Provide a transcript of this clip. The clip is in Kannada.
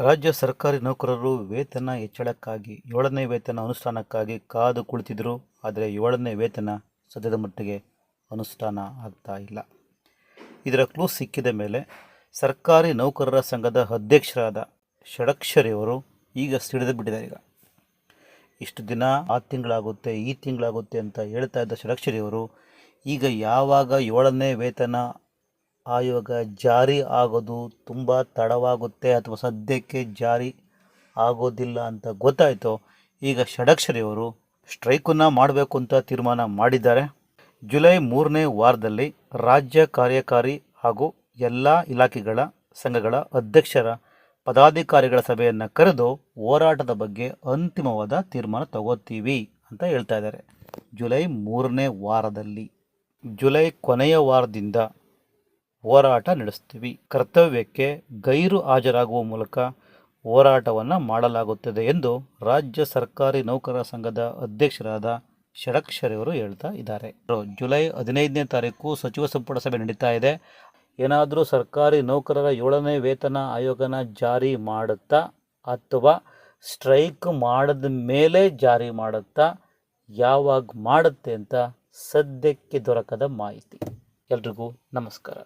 ರಾಜ್ಯ ಸರ್ಕಾರಿ ನೌಕರರು ವೇತನ ಹೆಚ್ಚಳಕ್ಕಾಗಿ, ಏಳನೇ ವೇತನ ಅನುಷ್ಠಾನಕ್ಕಾಗಿ ಕಾದು ಕುಳಿತಿದ್ದರು ಆದರೆ ಏಳನೇ ವೇತನ ಸದ್ಯದ ಮಟ್ಟಿಗೆ ಅನುಷ್ಠಾನ ಆಗ್ತಾ ಇಲ್ಲ. ಇದರ ಕ್ಲೂ ಸಿಕ್ಕಿದ ಮೇಲೆ ಸರ್ಕಾರಿ ನೌಕರರ ಸಂಘದ ಅಧ್ಯಕ್ಷರಾದ ಷಡಕ್ಷರಿಯವರು ಈಗ ಸಿಡಿದು ಬಿಟ್ಟಿದ್ದಾರೆ ಈಗ. ಇಷ್ಟು ದಿನ, ಆ ತಿಂಗಳಾಗುತ್ತೆ, ಈ ತಿಂಗಳಾಗುತ್ತೆ ಅಂತ ಹೇಳ್ತಾ ಇದ್ದ ಷಡಕ್ಷರಿಯವರು ಈಗ ಯಾವಾಗ ಏಳನೇ ವೇತನ ಆಯೋಗ ಜಾರಿ ಆಗೋದು ತುಂಬ ತಡವಾಗುತ್ತೆ ಅಥವಾ ಸದ್ಯಕ್ಕೆ ಜಾರಿ ಆಗೋದಿಲ್ಲ ಅಂತ ಗೊತ್ತಾಯಿತು. ಈಗ ಷಡಕ್ಷರಿಯವರು ಸ್ಟ್ರೈಕನ್ನು ಮಾಡಬೇಕು ಅಂತ ತೀರ್ಮಾನ ಮಾಡಿದ್ದಾರೆ. ಜುಲೈ ಮೂರನೇ ವಾರದಲ್ಲಿ ರಾಜ್ಯ ಕಾರ್ಯಕಾರಿ ಹಾಗೂ ಎಲ್ಲ ಇಲಾಖೆಗಳ ಸಂಘಗಳ ಅಧ್ಯಕ್ಷರ ಪದಾಧಿಕಾರಿಗಳ ಸಭೆಯನ್ನು ಕರೆದು ಹೋರಾಟದ ಬಗ್ಗೆ ಅಂತಿಮವಾದ ತೀರ್ಮಾನ ತಗೋತೀವಿ ಅಂತ ಹೇಳ್ತಾ ಇದ್ದಾರೆ. ಜುಲೈ ಮೂರನೇ ವಾರದಲ್ಲಿ, ಜುಲೈ ಕೊನೆಯ ವಾರದಿಂದ ಹೋರಾಟ ನಡೆಸ್ತೀವಿ. ಕರ್ತವ್ಯಕ್ಕೆ ಗೈರು ಹಾಜರಾಗುವ ಮೂಲಕ ಹೋರಾಟವನ್ನು ಮಾಡಲಾಗುತ್ತದೆ ಎಂದು ರಾಜ್ಯ ಸರ್ಕಾರಿ ನೌಕರರ ಸಂಘದ ಅಧ್ಯಕ್ಷರಾದ ಷಡಕ್ಷರಿಯವರು ಹೇಳ್ತಾ ಇದ್ದಾರೆ. ಜುಲೈ ಹದಿನೈದನೇ ತಾರೀಕು ಸಚಿವ ಸಂಪುಟ ಸಭೆ ನಡೀತಾ ಇದೆ. ಏನಾದರೂ ಸರ್ಕಾರಿ ನೌಕರರ ಏಳನೇ ವೇತನ ಆಯೋಗನ ಜಾರಿ ಮಾಡುತ್ತಾ ಅಥವಾ ಸ್ಟ್ರೈಕ್ ಮಾಡಿದ ಮೇಲೆ ಜಾರಿ ಮಾಡುತ್ತಾ ಯಾವಾಗ ಮಾಡುತ್ತೆ ಅಂತ ಸದ್ಯಕ್ಕೆ ದೊರಕದ ಮಾಹಿತಿ. ಎಲ್ರಿಗೂ ನಮಸ್ಕಾರ.